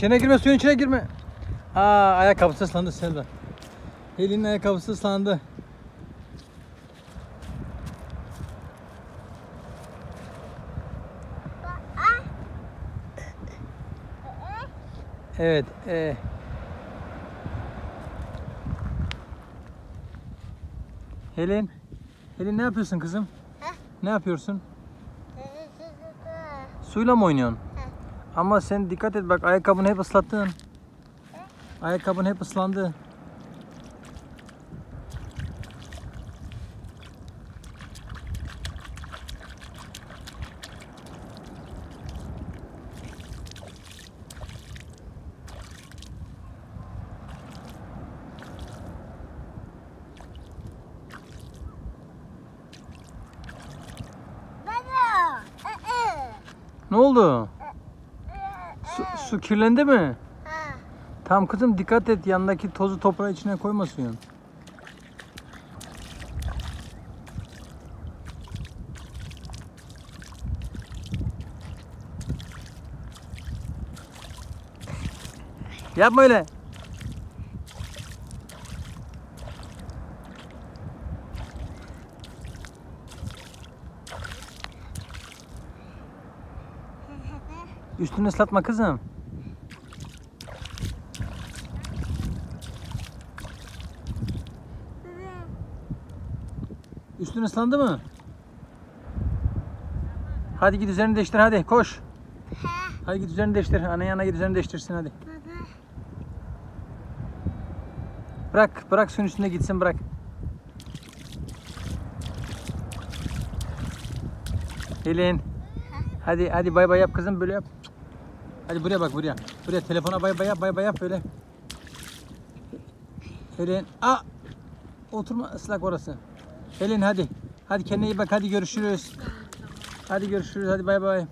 İçine girme suyun içine girme. Aa ayakkabısı ıslandı Selva. Helin'in ayakkabısı ıslandı. Evet. E, Helin. Helin ne yapıyorsun kızım? Heh. Ne yapıyorsun? Suyla mı oynuyorsun? Ama sen dikkat et bak ayakkabını hep ıslattın. Ayakkabın hep ıslandı. Baba. Ne oldu? Su, kirlendi mi? Ha. Tamam kızım dikkat et yanındaki tozu toprağı içine koyma suyun. Yapma öyle. Üstünü ıslatma kızım. Üstün ıslandı mı? Hadi git üzerini değiştir hadi koş. Hadi git üzerini değiştir. Annen yanına git üzerini değiştirsin hadi. Bırak bırak suyun üstünde gitsin bırak. Helin. Hadi hadi bay bay yap kızım böyle yap. Hadi buraya bak buraya. Buraya telefona bay bay yap bay bay yap böyle. Helin. Aa! Oturma ıslak orası. Helin hadi. Hadi kendine iyi bak hadi görüşürüz. Hadi görüşürüz hadi bay bay.